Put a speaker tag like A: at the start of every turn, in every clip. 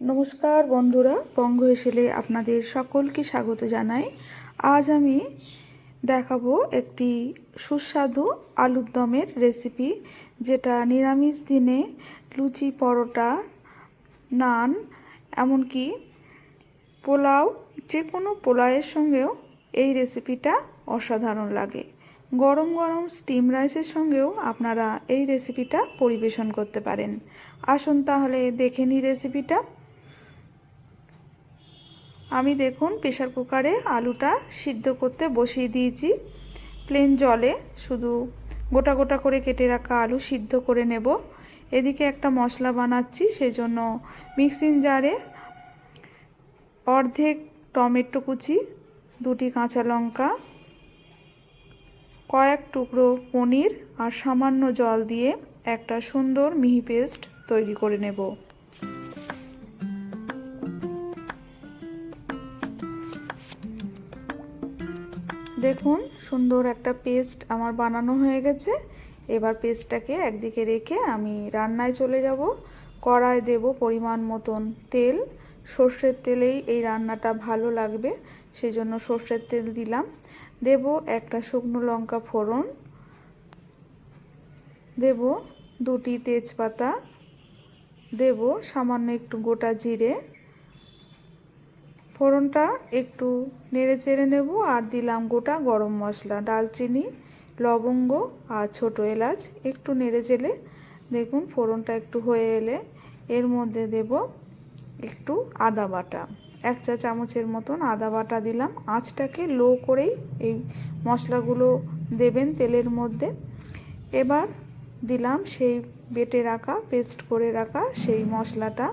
A: নমস্কার বন্ধুরা বঙ্গ এসেলে আপনাদের সকলকে স্বাগত জানাই। আজ আমি দেখাবো একটি সুস্বাদু আলুর দমের রেসিপি যেটা নিরামিষ দিনে লুচি, পরোটা, নান, এমনকি পোলাও যে কোনো পোলাওয়ের সঙ্গেও এই রেসিপিটা অসাধারণ লাগে। গরম গরম স্টিম রাইসের সঙ্গেও আপনারা এই রেসিপিটা পরিবেশন করতে পারেন। আসুন তাহলে দেখে নিই রেসিপিটা আমি দেখুন প্রেশার কুকারে আলুটা সিদ্ধ করতে বসিয়ে দিয়েছি। প্লেন জলে শুধু গোটা গোটা করে কেটে রাখা আলু সিদ্ধ করে নেব। এদিকে একটা মশলা বানাচ্ছি, সেজন্য মিক্সিং জারে অর্ধেক টমেটো কুচি, দুটি কাঁচা লঙ্কা, কয়েক টুকরো পনির আর সামান্য জল দিয়ে একটা সুন্দর মিহি পেস্ট তৈরি করে নেব। দেখুন, সুন্দর একটা পেস্ট আমার বানানো হয়ে গেছে। এবার পেস্টটাকে একদিকে রেখে আমি রান্নায় চলে যাব। কড়ায় দেব পরিমাণ মতন তেল। সর্ষের তেলেই এই রান্নাটা ভালো লাগবে সেই জন্য সর্ষের তেল দিলাম। দেব একটা শুকনো লঙ্কা ফোড়ন। দেব দুটি তেজপাতা। দেব সামান্য একটু গোটা জিরে। ফোড়নটা একটু নেড়ে চেড়ে নেব আর দিলাম গোটা গরম মশলা, ডালচিনি, লবঙ্গ আর ছোটো এলাচ। একটু নেড়ে চেলে দেখুন ফোড়নটা একটু হয়ে এলে এর মধ্যে দেব একটু আদা বাটা। এক চা চামচের মতন আদা বাটা দিলাম। আঁচটাকে লো করেই এই মশলাগুলো দেবেন তেলের মধ্যে। এবার দিলাম সেই বেটে রাখা, পেস্ট করে রাখা সেই মশলাটা।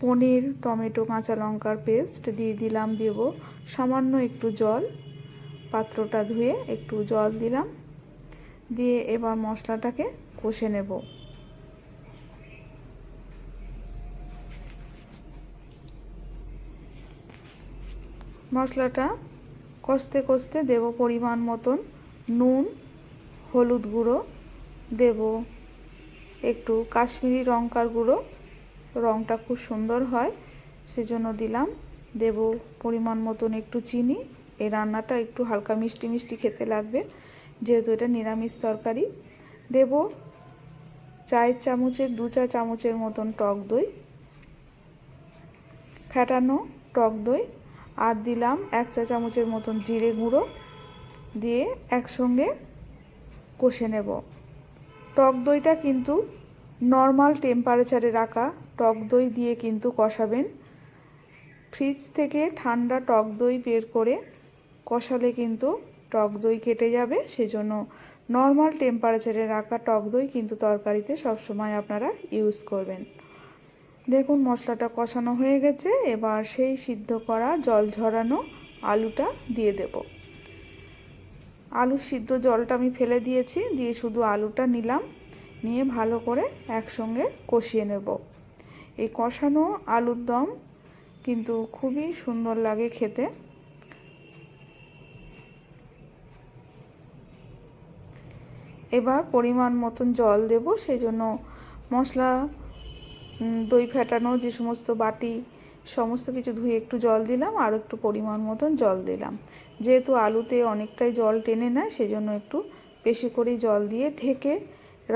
A: পনির, টমেটো, কাঁচা লঙ্কার পেস্ট দিয়ে দিলাম, দেব সামান্য একটু জল। পাত্রটা ধুয়ে একটু জল দিলাম। দিয়ে এবার মশলাটাকে কষে নেব। মশলাটা কষতে কষতে দেব পরিমাণ মতন নুন, হলুদ গুঁড়ো। দেব একটু কাশ্মীরি লঙ্কার গুঁড়ো। রঙটা খুব সুন্দর হয়, সেজন্য দিলাম। দেব পরিমাণ মতন একটু চিনি। এই রান্নাটা একটু হালকা মিষ্টি মিষ্টি খেতে লাগবে, যেহেতু এটা নিরামিষ তরকারি। দেব চায়ের চামচের দু চা চামচের মতন টক দই। ফ্যাটানো টক দই। আর দিলাম এক চা চামচের মতন জিরে গুঁড়ো। দিয়ে একসঙ্গে কষে নেব। টক দইটা কিন্তু নর্মাল টেম্পারেচারে রাখা টক দই দিয়ে কিন্তু কষাবেন। ফ্রিজ থেকে ঠান্ডা টক দই বের করে কষালে কিন্তু টক দই কেটে যাবে। সেজন্য নর্মাল টেম্পারেচারে রাখা টক দই কিন্তু তরকারিতে সবসময় আপনারা ইউজ করবেন। দেখুন মশলাটা কষানো হয়ে গেছে। এবার সেই সিদ্ধ করা জল ঝরানো আলুটা দিয়ে দেব। আলু সিদ্ধ জলটা আমি ফেলে দিয়েছি। দিয়ে শুধু আলুটা নিলাম। নিয়ে ভালো করে একসঙ্গে কষিয়ে নেব। এই কষানো আলুর দম কিন্তু খুবই সুন্দর লাগে খেতে। এবার পরিমাণ মতন জল দেব সেই জন্য মশলা দই ফেটানো, যে সমস্ত বাটি, সমস্ত কিছু ধুয়ে একটু জল দিলাম, আর একটু পরিমাণ মতন জল দিলাম। যেহেতু আলুতে অনেকটাই জল টেনে নেয়, সেজন্য একটু বেশি করে জল দিয়ে ঢেকে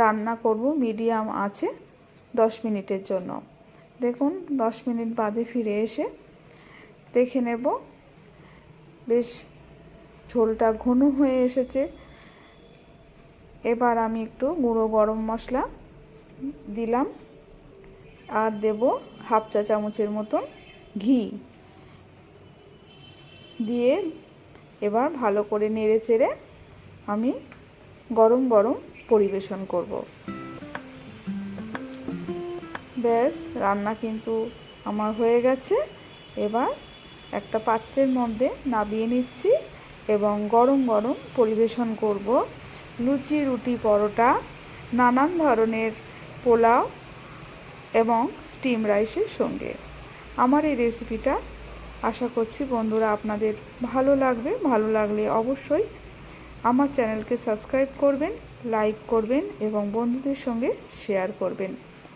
A: রান্না করব মিডিয়াম আছে দশ মিনিটের জন্য। দেখুন, দশ মিনিট বাদে ফিরে এসে দেখে নেব। বেশ, ঝোলটা ঘন হয়ে এসেছে। এবার আমি একটু গুঁড়ো গরম মশলা দিলাম আর দেব হাফ চা চামচের মতন ঘি দিয়ে এবার ভালো করে নেড়ে চেড়ে আমি গরম গরম পরিবেশন করব। ব্যাস, রান্না কিন্তু আমার হয়ে গেছে। এবার একটা পাত্রের মধ্যে নাবিয়ে নিচ্ছি এবং গরম গরম পরিবেশন করব। লুচি, রুটি, পরোটা, নানান ধরনের পোলাও এবং স্টিম রাইসের সঙ্গে। আমার এই রেসিপিটা আশা করছি বন্ধুরা আপনাদের ভালো লাগবে। ভালো লাগলে অবশ্যই আমার চ্যানেলকে সাবস্ক্রাইব করবেন, লাইক করবেন এবং বন্ধুদের সঙ্গে শেয়ার করবেন।